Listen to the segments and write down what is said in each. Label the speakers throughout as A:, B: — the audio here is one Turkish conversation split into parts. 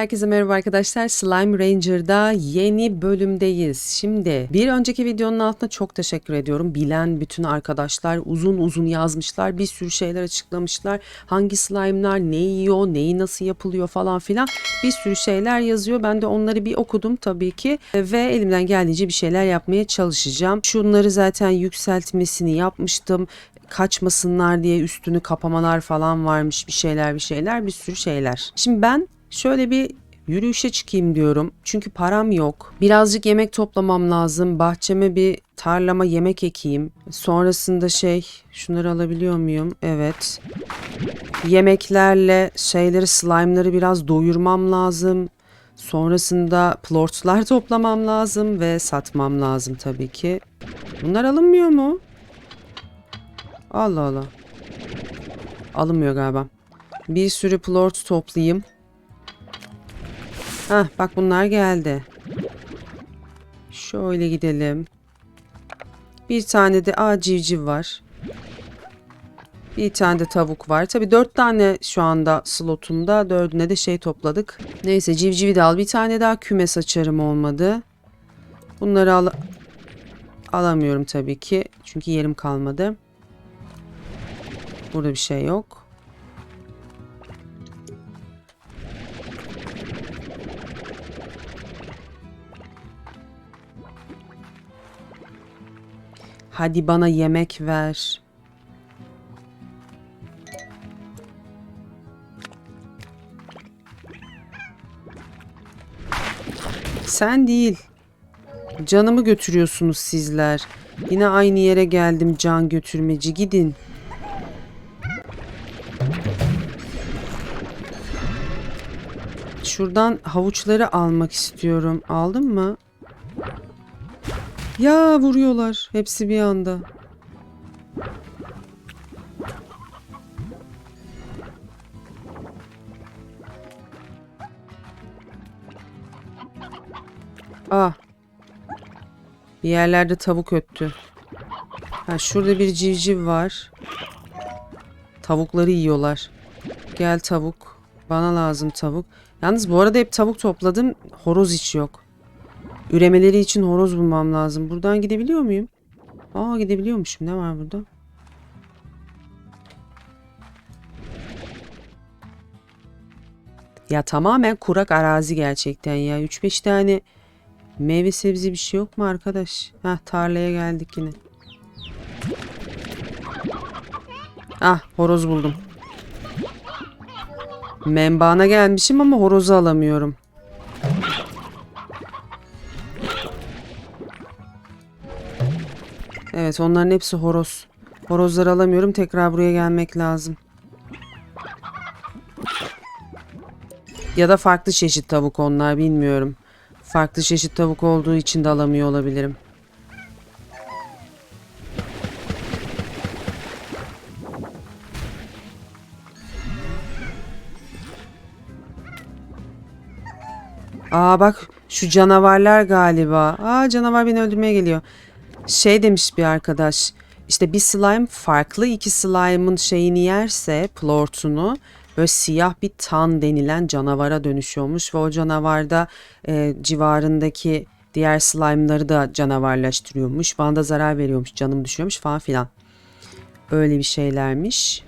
A: Herkese merhaba arkadaşlar. Slime Ranger'da yeni bölümdeyiz. Şimdi bir önceki videonun altına çok teşekkür ediyorum. Bilen bütün arkadaşlar uzun uzun yazmışlar. Bir sürü şeyler açıklamışlar. Hangi slime'lar ne yiyor, neyi nasıl yapılıyor falan filan. Bir sürü şeyler yazıyor. Ben de onları bir okudum tabii ki. Ve elimden geldiğince bir şeyler yapmaya çalışacağım. Şunları zaten yükseltmesini yapmıştım kaçmasınlar diye üstünü kapamalar falan varmış bir şeyler bir şeyler bir sürü şeyler. Şimdi ben şöyle bir yürüyüşe çıkayım diyorum. Çünkü param yok. Birazcık yemek toplamam lazım. Bahçeme bir tarlama yemek ekeyim. Sonrasında şey şunları alabiliyor muyum? Evet. Yemeklerle şeyleri slime'ları biraz doyurmam lazım. Sonrasında plortlar toplamam lazım ve satmam lazım tabii ki. Bunlar alınmıyor mu? Allah Allah. Alınmıyor galiba. Bir sürü plort toplayayım. Hah bak bunlar geldi. Şöyle gidelim. Bir tane de aa civciv var. Bir tane de tavuk var. Tabi dört tane şu anda slotumda. Dördüne de şey topladık. Neyse civcivi de al. Bir tane daha kümes açarım olmadı. Bunları al alamıyorum tabii ki. Çünkü yerim kalmadı. Burada bir şey yok. Hadi bana yemek ver. Sen değil. Canımı götürüyorsunuz sizler. Yine aynı yere geldim can götürmeci. Gidin. Şuradan havuçları almak istiyorum. Aldın mı? Ya vuruyorlar. Hepsi bir anda. Ah. Bir yerlerde tavuk öttü. Ha şurada bir civciv var. Tavukları yiyorlar. Gel tavuk. Bana lazım tavuk. Yalnız bu arada hep tavuk topladım. Horoz hiç yok. Üremeleri için horoz bulmam lazım. Buradan gidebiliyor muyum? Aa gidebiliyormuşum. Ne var burada? Ya tamamen kurak arazi gerçekten ya. 3-5 tane meyve sebze bir şey yok mu arkadaş? Hah tarlaya geldik yine. Ah horoz buldum. Membana gelmişim ama horozu alamıyorum. Evet onların hepsi horoz. Horozları alamıyorum. Tekrar buraya gelmek lazım. Ya da farklı çeşit tavuk onlar bilmiyorum. Farklı çeşit tavuk olduğu için de alamıyor olabilirim. Aa bak şu canavarlar galiba. Aa canavar beni öldürmeye geliyor. Şey demiş bir arkadaş. İşte bir slime farklı iki slime'ın şeyini yerse plortunu böyle siyah bir tan denilen canavara dönüşüyormuş ve o canavarda e, civarındaki diğer slime'ları da canavarlaştırıyormuş. Bana da zarar veriyormuş, canım düşüyormuş falan filan. Öyle bir şeylermiş.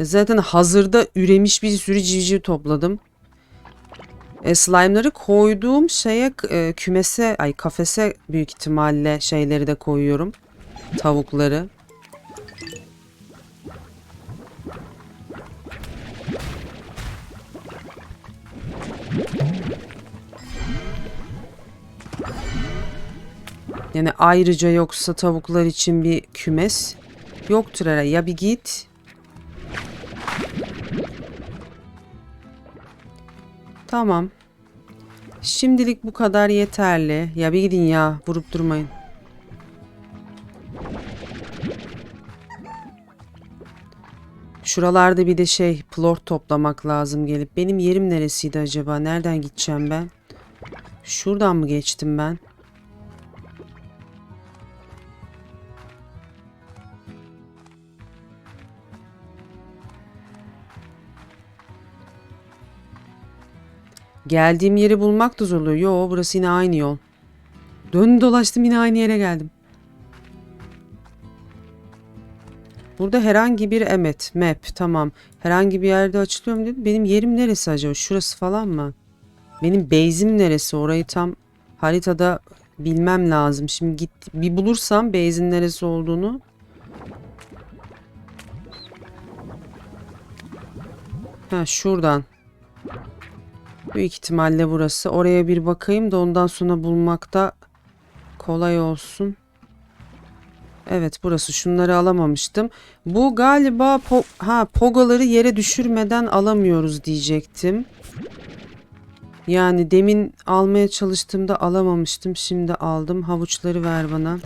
A: Zaten hazırda üremiş bir sürü civciv topladım. E, slime'ları koyduğum şeye e, kümese ay kafese büyük ihtimalle şeyleri de koyuyorum. Tavukları. Yani ayrıca yoksa tavuklar için bir kümes yoktur herhalde. Ya bir git Tamam. Şimdilik bu kadar yeterli. Ya bir gidin ya. Vurup durmayın. Şuralarda bir de şey plort toplamak lazım gelip. Benim yerim neresiydi acaba? Nereden gideceğim ben? Şuradan mı geçtim ben? Geldiğim yeri bulmak da zorluyor. Yo burası yine aynı yol. Dön dolaştım yine aynı yere geldim. Burada herhangi bir evet map tamam. Herhangi bir yerde açılıyor mu dedi. Benim yerim neresi acaba? Şurası falan mı? Benim base'im neresi? Orayı tam haritada bilmem lazım. Şimdi git bir bulursam base'in neresi olduğunu. Ha şuradan. Büyük ihtimalle burası. Oraya bir bakayım da ondan sonra bulmakta kolay olsun. Evet burası. Şunları alamamıştım. Bu galiba po ha pogoları yere düşürmeden alamıyoruz diyecektim. Yani demin almaya çalıştığımda alamamıştım. Şimdi aldım. Havuçları ver bana.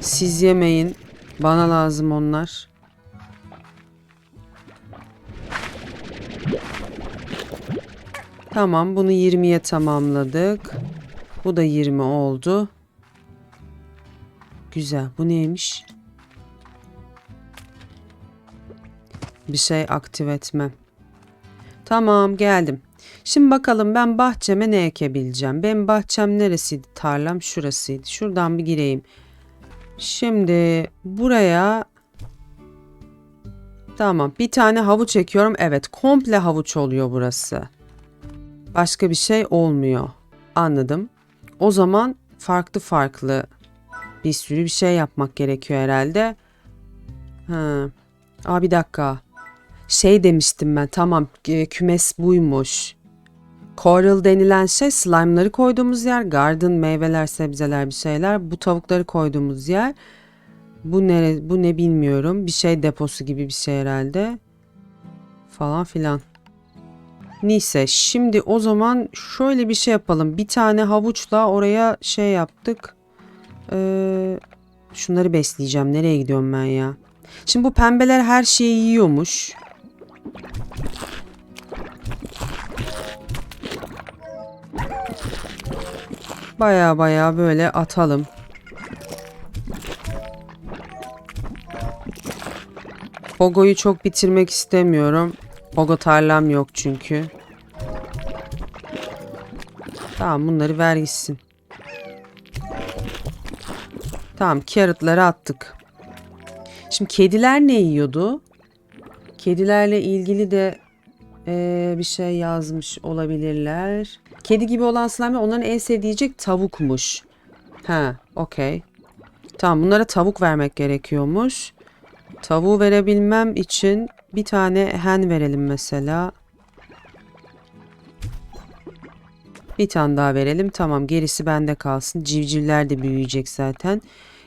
A: Siz yemeyin. Bana lazım onlar. Tamam bunu 20'ye tamamladık. Bu da 20 oldu. Güzel. Bu neymiş? Bir şey aktif etmem. Tamam geldim. Şimdi bakalım ben bahçeme ne ekebileceğim. Benim bahçem neresiydi? Tarlam şurasıydı. Şuradan bir gireyim. Şimdi buraya Tamam bir tane havuç ekiyorum. Evet komple havuç oluyor burası. Başka bir şey olmuyor. Anladım. O zaman farklı farklı bir sürü bir şey yapmak gerekiyor herhalde. Ha. Aa bir dakika. Şey demiştim ben tamam e, kümes buymuş. Coral denilen şey slime'ları koyduğumuz yer. Garden meyveler, sebzeler bir şeyler. Bu tavukları koyduğumuz yer. Bu ne, bu ne bilmiyorum. Bir şey deposu gibi bir şey herhalde. Falan filan. Neyse şimdi o zaman şöyle bir şey yapalım. Bir tane havuçla oraya şey yaptık. Ee, şunları besleyeceğim. Nereye gidiyorum ben ya? Şimdi bu pembeler her şeyi yiyormuş. Baya baya böyle atalım. Pogo'yu çok bitirmek istemiyorum. Pogo tarlam yok çünkü. Tamam bunları ver gitsin. Tamam carrotları attık. Şimdi kediler ne yiyordu? Kedilerle ilgili de eee, bir şey yazmış olabilirler. Kedi gibi olan slime onların en sevdiği yiyecek tavukmuş. Ha, okey. Tamam bunlara tavuk vermek gerekiyormuş. Tavuğu verebilmem için bir tane hen verelim mesela. Bir tane daha verelim. Tamam gerisi bende kalsın. Civcivler de büyüyecek zaten.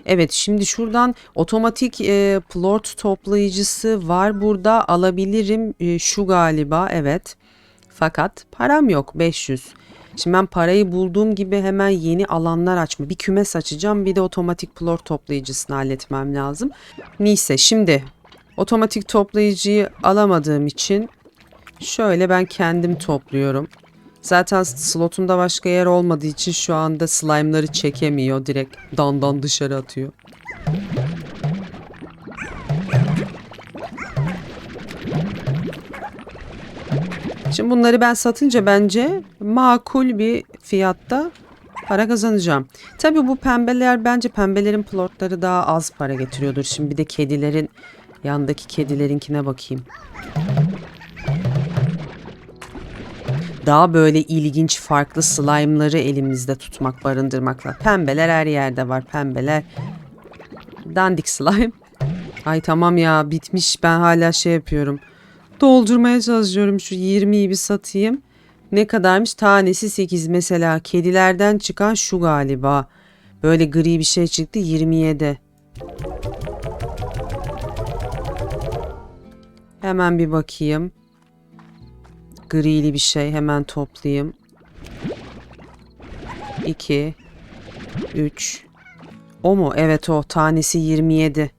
A: Evet şimdi şuradan otomatik e, plort toplayıcısı var burada alabilirim. E, şu galiba evet. Fakat param yok 500. Şimdi ben parayı bulduğum gibi hemen yeni alanlar açma. Bir kümes açacağım bir de otomatik plort toplayıcısını halletmem lazım. Neyse şimdi otomatik toplayıcıyı alamadığım için şöyle ben kendim topluyorum. Zaten slotumda başka yer olmadığı için şu anda slime'ları çekemiyor. Direkt dandan dışarı atıyor. Şimdi bunları ben satınca bence makul bir fiyatta para kazanacağım. Tabii bu pembeler bence pembelerin plotları daha az para getiriyordur. Şimdi bir de kedilerin yandaki kedilerinkine bakayım. Daha böyle ilginç farklı slime'ları elimizde tutmak, barındırmakla. Pembeler her yerde var. Pembeler dandik slime. Ay tamam ya bitmiş. Ben hala şey yapıyorum. Doldurmaya çalışıyorum. Şu 20'yi bir satayım. Ne kadarmış? Tanesi 8 mesela. Kedilerden çıkan şu galiba. Böyle gri bir şey çıktı 27. Hemen bir bakayım. Grili bir şey hemen toplayayım. 2 3 O mu? Evet o. Tanesi 27.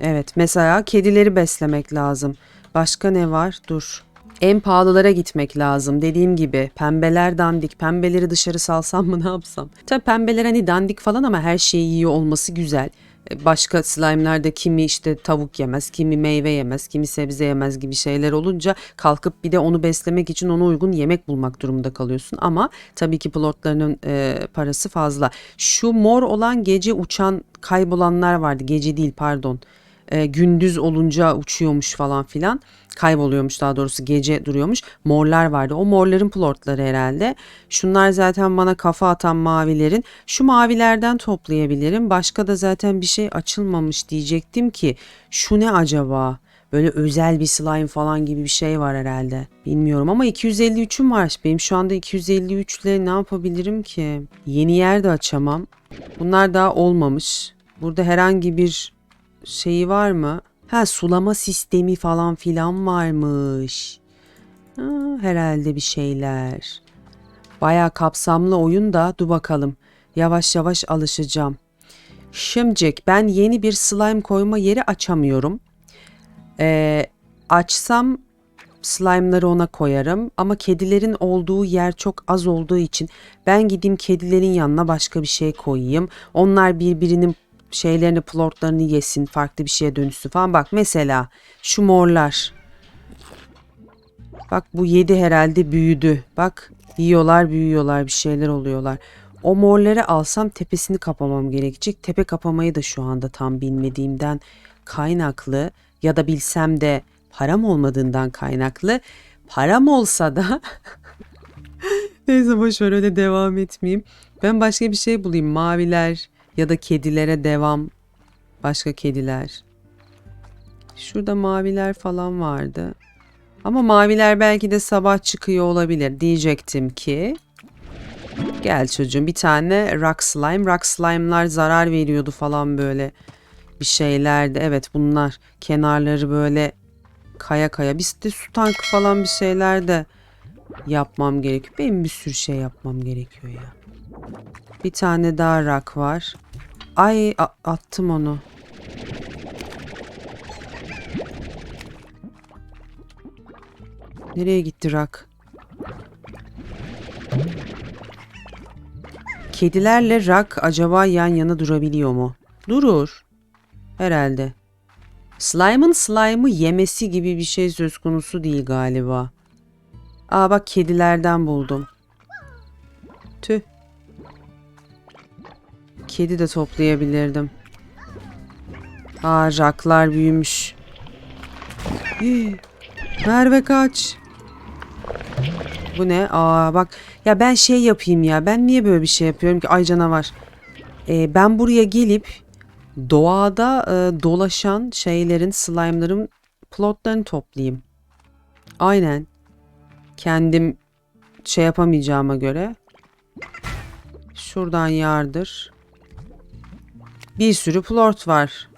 A: Evet mesela kedileri beslemek lazım. Başka ne var? Dur. En pahalılara gitmek lazım. Dediğim gibi pembeler dandik. Pembeleri dışarı salsam mı ne yapsam? Tabii pembeler hani dandik falan ama her şeyi yiyor olması güzel. E, Başka slime'larda kimi işte tavuk yemez, kimi meyve yemez, kimi sebze yemez gibi şeyler olunca kalkıp bir de onu beslemek için ona uygun yemek bulmak durumunda kalıyorsun. Ama tabii ki plotlarının e, parası fazla. Şu mor olan gece uçan kaybolanlar vardı. Gece değil pardon. E, gündüz olunca uçuyormuş falan filan. Kayboluyormuş daha doğrusu gece duruyormuş. Morlar vardı. O morların plotları herhalde. Şunlar zaten bana kafa atan mavilerin. Şu mavilerden toplayabilirim. Başka da zaten bir şey açılmamış diyecektim ki. Şu ne acaba? Böyle özel bir slime falan gibi bir şey var herhalde. Bilmiyorum ama 253'üm var. Benim şu anda 253 ile ne yapabilirim ki? Yeni yer de açamam. Bunlar daha olmamış. Burada herhangi bir şeyi var mı? Ha sulama sistemi falan filan varmış. Ha, herhalde bir şeyler. Bayağı kapsamlı oyun da dur bakalım. Yavaş yavaş alışacağım. Şimdicik ben yeni bir slime koyma yeri açamıyorum. Ee, açsam slime'ları ona koyarım ama kedilerin olduğu yer çok az olduğu için ben gideyim kedilerin yanına başka bir şey koyayım. Onlar birbirinin şeylerini plortlarını yesin farklı bir şeye dönüşsün falan. Bak mesela şu morlar. Bak bu yedi herhalde büyüdü. Bak yiyorlar büyüyorlar bir şeyler oluyorlar. O morları alsam tepesini kapamam gerekecek. Tepe kapamayı da şu anda tam bilmediğimden kaynaklı ya da bilsem de param olmadığından kaynaklı. Param olsa da neyse boşver öyle devam etmeyeyim. Ben başka bir şey bulayım. Maviler ya da kedilere devam. Başka kediler. Şurada maviler falan vardı. Ama maviler belki de sabah çıkıyor olabilir. Diyecektim ki Gel çocuğum bir tane rock slime. Rock slime'lar zarar veriyordu falan böyle bir şeylerdi. Evet bunlar kenarları böyle kaya kaya. Biz de su tankı falan bir şeyler de yapmam gerekiyor. Benim bir sürü şey yapmam gerekiyor ya. Bir tane daha rock var. Ay attım onu. Nereye gitti rock? Kedilerle rak acaba yan yana durabiliyor mu? Durur. Herhalde. Slime'ın slime'ı yemesi gibi bir şey söz konusu değil galiba. Aa bak kedilerden buldum. Tüh. Kedi de toplayabilirdim. Aa büyümüş. Hii. Merve kaç. Bu ne? Aa bak ya ben şey yapayım ya. Ben niye böyle bir şey yapıyorum ki? Ay canavar. Ee, ben buraya gelip doğada e, dolaşan şeylerin, slime'ların plotlarını toplayayım. Aynen. Kendim şey yapamayacağıma göre. Şuradan yardır. Bir sürü plot var.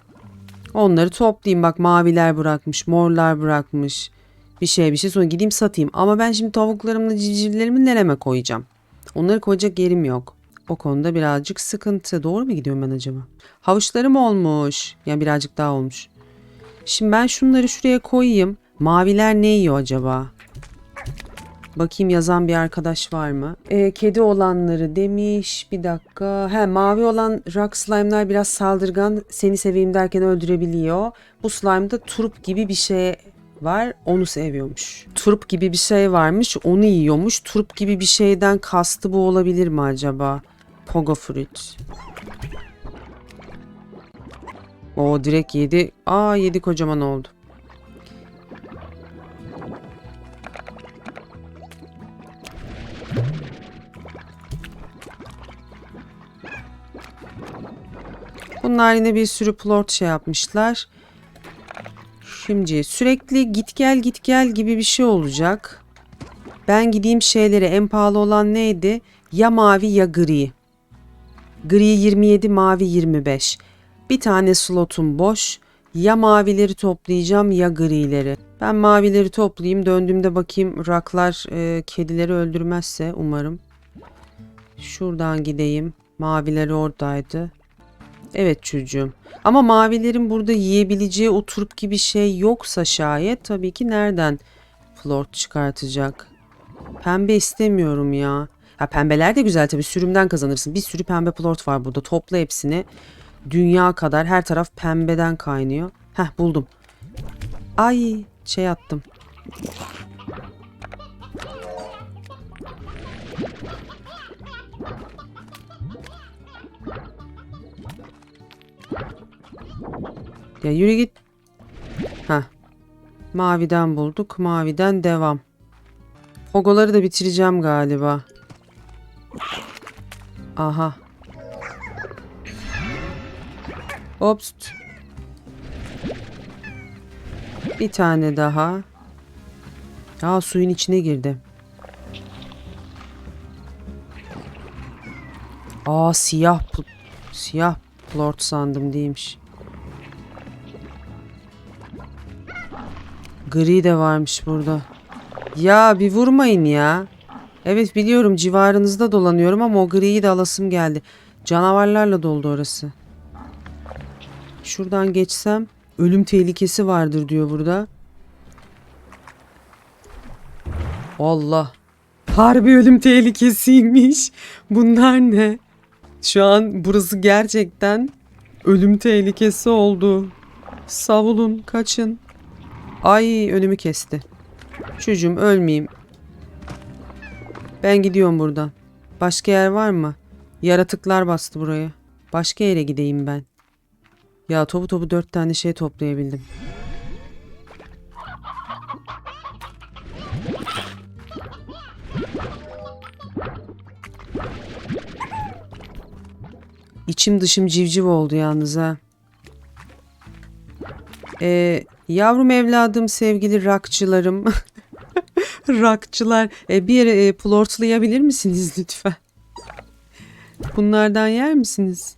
A: Onları toplayayım. Bak maviler bırakmış, morlar bırakmış bir şey bir şey sonra gideyim satayım. Ama ben şimdi tavuklarımla civcivlerimi nereme koyacağım? Onları koyacak yerim yok. O konuda birazcık sıkıntı. Doğru mu gidiyorum ben acaba? Havuçlarım olmuş. Yani birazcık daha olmuş. Şimdi ben şunları şuraya koyayım. Maviler ne yiyor acaba? Bakayım yazan bir arkadaş var mı? Ee, kedi olanları demiş. Bir dakika. He mavi olan rock slime'lar biraz saldırgan. Seni seveyim derken öldürebiliyor. Bu slime'da turp gibi bir şey var onu seviyormuş. Turp gibi bir şey varmış onu yiyormuş. Turp gibi bir şeyden kastı bu olabilir mi acaba? Pogo fruit. O direkt yedi. Aa yedi kocaman oldu. Bunlar yine bir sürü plort şey yapmışlar. Şimdi sürekli git gel git gel gibi bir şey olacak. Ben gideyim şeylere en pahalı olan neydi? Ya mavi ya gri. Gri 27 mavi 25. Bir tane slotum boş. Ya mavileri toplayacağım ya grileri. Ben mavileri toplayayım döndüğümde bakayım raklar e, kedileri öldürmezse umarım. Şuradan gideyim. Mavileri oradaydı. Evet çocuğum. Ama mavilerin burada yiyebileceği o turp gibi şey yoksa şayet tabii ki nereden flort çıkartacak? Pembe istemiyorum ya. Ya pembeler de güzel tabii sürümden kazanırsın. Bir sürü pembe plort var burada. Topla hepsini. Dünya kadar her taraf pembeden kaynıyor. Heh buldum. Ay şey attım. Ya yürü git. Heh. Maviden bulduk. Maviden devam. Pogoları da bitireceğim galiba. Aha. Ops. Bir tane daha. Aa suyun içine girdi. Aa siyah siyah plort sandım değilmiş. Gri de varmış burada. Ya bir vurmayın ya. Evet biliyorum civarınızda dolanıyorum ama o griyi de alasım geldi. Canavarlarla doldu orası. Şuradan geçsem ölüm tehlikesi vardır diyor burada. Allah. Harbi ölüm tehlikesiymiş. Bunlar ne? Şu an burası gerçekten ölüm tehlikesi oldu. Savulun, kaçın. Ay önümü kesti. Çocuğum ölmeyeyim. Ben gidiyorum buradan. Başka yer var mı? Yaratıklar bastı buraya. Başka yere gideyim ben. Ya topu topu dört tane şey toplayabildim. İçim dışım civciv oldu yalnız ha. Ee, yavrum evladım sevgili rakçılarım. Rakçılar. E, bir yere e, plortlayabilir misiniz lütfen? Bunlardan yer misiniz?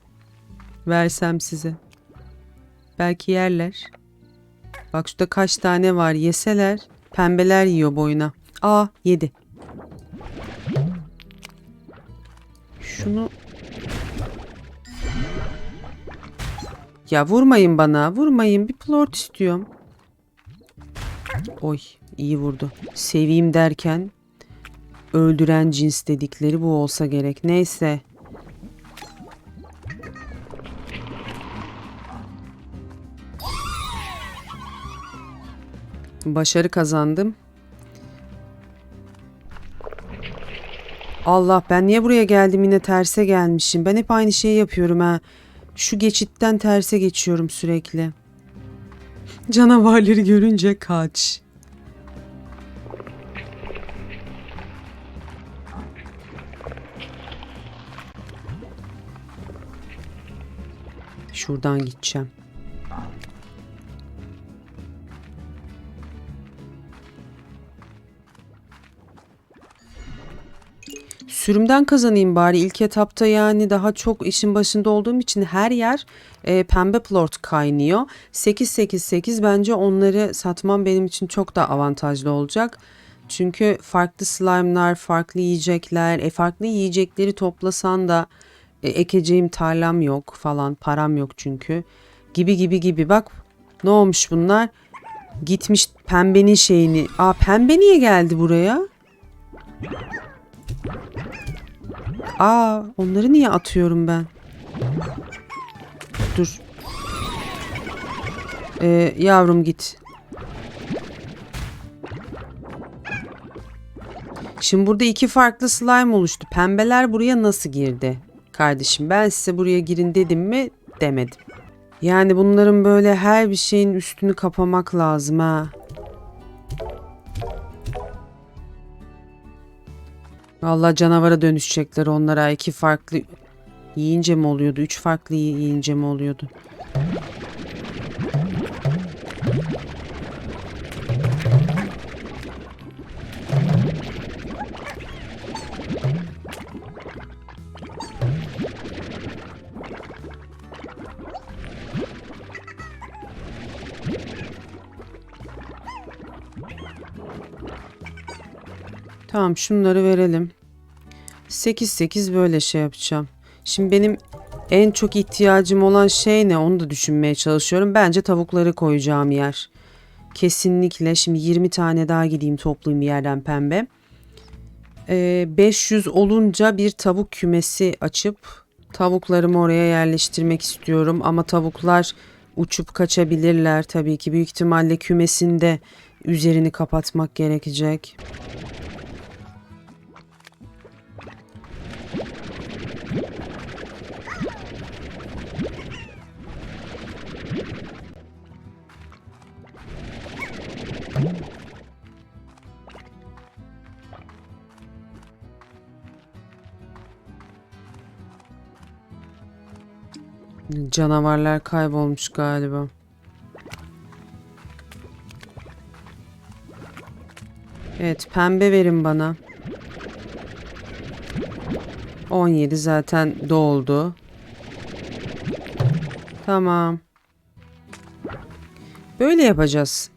A: Versem size. Belki yerler. Bak şurada kaç tane var. Yeseler. Pembeler yiyor boyuna. Aa yedi. Şunu... Ya vurmayın bana. Vurmayın. Bir plort istiyorum. Oy iyi vurdu. Seveyim derken öldüren cins dedikleri bu olsa gerek. Neyse. Başarı kazandım. Allah ben niye buraya geldim yine terse gelmişim. Ben hep aynı şeyi yapıyorum ha. Şu geçitten terse geçiyorum sürekli. Canavarları görünce kaç. Şuradan gideceğim. Sürümden kazanayım bari ilk etapta yani daha çok işin başında olduğum için her yer e, pembe plort kaynıyor. 888 bence onları satmam benim için çok da avantajlı olacak. Çünkü farklı slime'lar, farklı yiyecekler, e, farklı yiyecekleri toplasan da e, ekeceğim tarlam yok falan, param yok çünkü. Gibi gibi gibi bak ne olmuş bunlar? Gitmiş pembenin şeyini. Aa pembe niye geldi buraya? Aa, onları niye atıyorum ben? Dur. Ee, yavrum git. Şimdi burada iki farklı slime oluştu. Pembeler buraya nasıl girdi? Kardeşim ben size buraya girin dedim mi? Demedim. Yani bunların böyle her bir şeyin üstünü kapamak lazım ha. Vallahi canavara dönüşecekler onlara. iki farklı yiyince mi oluyordu? Üç farklı yiyince mi oluyordu? Tamam şunları verelim. 8-8 böyle şey yapacağım. Şimdi benim en çok ihtiyacım olan şey ne onu da düşünmeye çalışıyorum. Bence tavukları koyacağım yer. Kesinlikle şimdi 20 tane daha gideyim toplayayım bir yerden pembe. Ee, 500 olunca bir tavuk kümesi açıp Tavuklarımı oraya yerleştirmek istiyorum ama tavuklar uçup kaçabilirler tabii ki. Büyük ihtimalle kümesinde üzerini kapatmak gerekecek. Canavarlar kaybolmuş galiba. Evet, pembe verin bana. 17 zaten doldu. Tamam. Böyle yapacağız.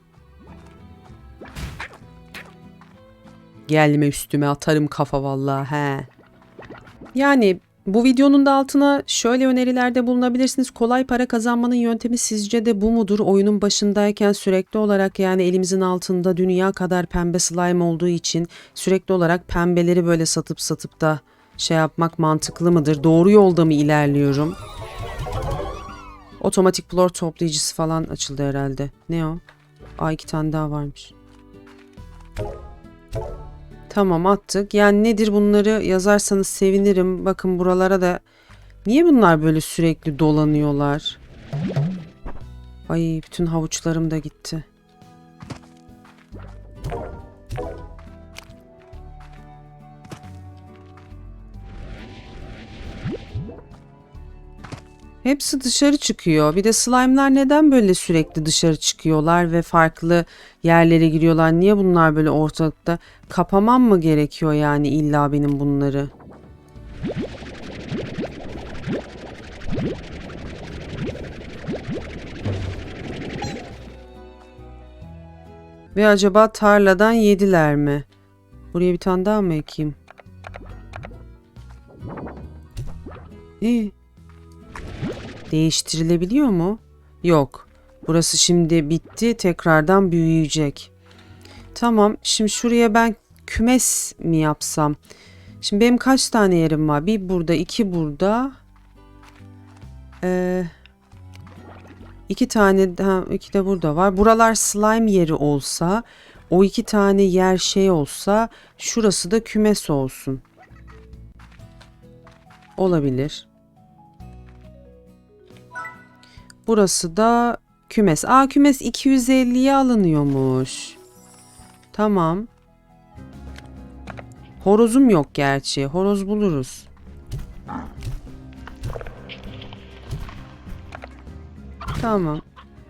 A: Gelme üstüme atarım kafa vallahi he. Yani bu videonun da altına şöyle önerilerde bulunabilirsiniz. Kolay para kazanmanın yöntemi sizce de bu mudur? Oyunun başındayken sürekli olarak yani elimizin altında dünya kadar pembe slime olduğu için sürekli olarak pembeleri böyle satıp satıp da şey yapmak mantıklı mıdır? Doğru yolda mı ilerliyorum? Otomatik plor toplayıcısı falan açıldı herhalde. Ne o? Aa iki tane daha varmış. Tamam attık. Yani nedir bunları yazarsanız sevinirim. Bakın buralara da niye bunlar böyle sürekli dolanıyorlar? Ay bütün havuçlarım da gitti. Hepsi dışarı çıkıyor. Bir de slime'lar neden böyle sürekli dışarı çıkıyorlar ve farklı yerlere giriyorlar? Niye bunlar böyle ortalıkta? Kapamam mı gerekiyor yani illa benim bunları? Ve acaba tarladan yediler mi? Buraya bir tane daha mı ekeyim? İyi. Değiştirilebiliyor mu? Yok. Burası şimdi bitti. Tekrardan büyüyecek. Tamam. Şimdi şuraya ben kümes mi yapsam? Şimdi benim kaç tane yerim var? Bir burada, iki burada. Ee, iki tane, ha, iki de burada var. Buralar slime yeri olsa, o iki tane yer şey olsa, şurası da kümes olsun. Olabilir. Burası da kümes. Aa kümes 250'ye alınıyormuş. Tamam. Horozum yok gerçi. Horoz buluruz. Tamam.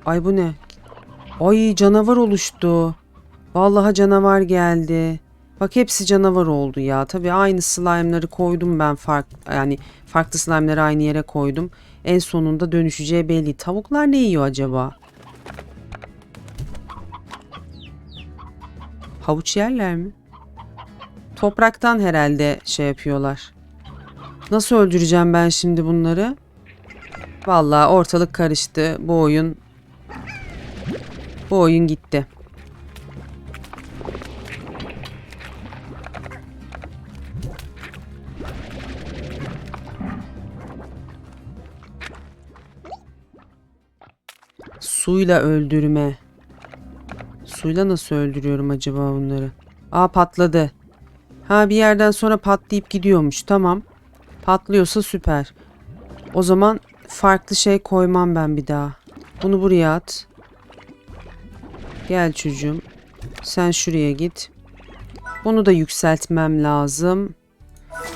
A: Ay bu ne? Ay canavar oluştu. Vallahi canavar geldi. Bak hepsi canavar oldu ya. Tabii aynı slime'ları koydum ben fark yani farklı slime'ları aynı yere koydum. En sonunda dönüşeceği belli. Tavuklar ne yiyor acaba? Havuç yerler mi? Topraktan herhalde şey yapıyorlar. Nasıl öldüreceğim ben şimdi bunları? Vallahi ortalık karıştı. Bu oyun bu oyun gitti. Suyla öldürme. Suyla nasıl öldürüyorum acaba bunları? Aa patladı. Ha bir yerden sonra patlayıp gidiyormuş. Tamam. Patlıyorsa süper. O zaman farklı şey koymam ben bir daha. Bunu buraya at. Gel çocuğum. Sen şuraya git. Bunu da yükseltmem lazım.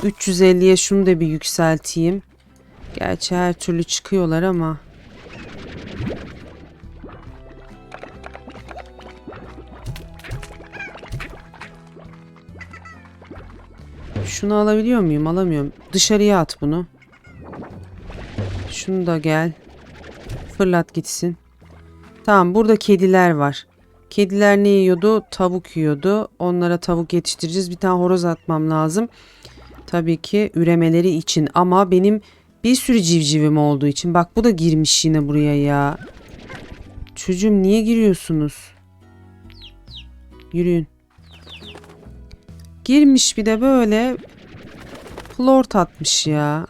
A: 350'ye şunu da bir yükselteyim. Gerçi her türlü çıkıyorlar ama. Şunu alabiliyor muyum? Alamıyorum. Dışarıya at bunu. Şunu da gel. Fırlat gitsin. Tamam burada kediler var. Kediler ne yiyordu? Tavuk yiyordu. Onlara tavuk yetiştireceğiz. Bir tane horoz atmam lazım. Tabii ki üremeleri için ama benim bir sürü civcivim olduğu için. Bak bu da girmiş yine buraya ya. Çocuğum niye giriyorsunuz? Yürüyün. Girmiş bir de böyle Lord atmış ya.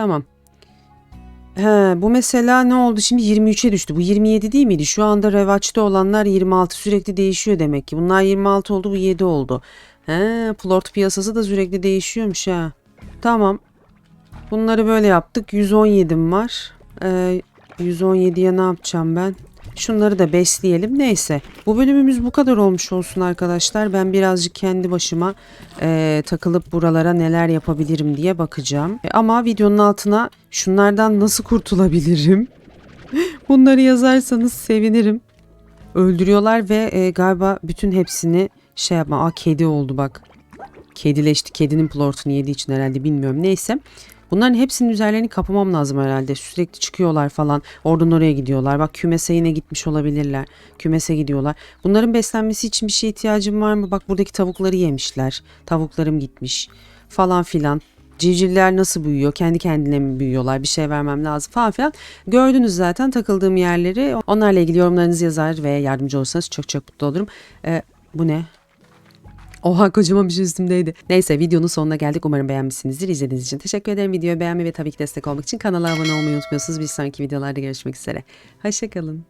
A: Tamam. He, bu mesela ne oldu şimdi 23'e düştü. Bu 27 değil miydi? Şu anda revaçta olanlar 26 sürekli değişiyor demek ki. Bunlar 26 oldu bu 7 oldu. He, plort piyasası da sürekli değişiyormuş ha. Tamam Bunları böyle yaptık. 117'm var. Ee, 117'ye ne yapacağım ben? Şunları da besleyelim. Neyse. Bu bölümümüz bu kadar olmuş olsun arkadaşlar. Ben birazcık kendi başıma eee, takılıp buralara neler yapabilirim diye bakacağım. E, ama videonun altına şunlardan nasıl kurtulabilirim? Bunları yazarsanız sevinirim. Öldürüyorlar ve e, galiba bütün hepsini şey yapma. Aa kedi oldu bak. Kedileşti. Kedinin plortunu yediği için herhalde bilmiyorum. Neyse. Bunların hepsinin üzerlerini kapamam lazım herhalde. Sürekli çıkıyorlar falan. Oradan oraya gidiyorlar. Bak kümese yine gitmiş olabilirler. Kümese gidiyorlar. Bunların beslenmesi için bir şeye ihtiyacım var mı? Bak buradaki tavukları yemişler. Tavuklarım gitmiş. Falan filan. Civcivler nasıl büyüyor? Kendi kendine mi büyüyorlar? Bir şey vermem lazım falan filan. Gördünüz zaten takıldığım yerleri. Onlarla ilgili yorumlarınızı yazar ve yardımcı olursanız çok çok mutlu olurum. Ee, bu ne? Oha kocaman bir şey üstümdeydi. Neyse videonun sonuna geldik. Umarım beğenmişsinizdir. İzlediğiniz için teşekkür ederim. Videoyu beğenmeyi ve tabii ki destek olmak için kanala abone olmayı unutmuyorsunuz. Bir sonraki videolarda görüşmek üzere. Hoşçakalın.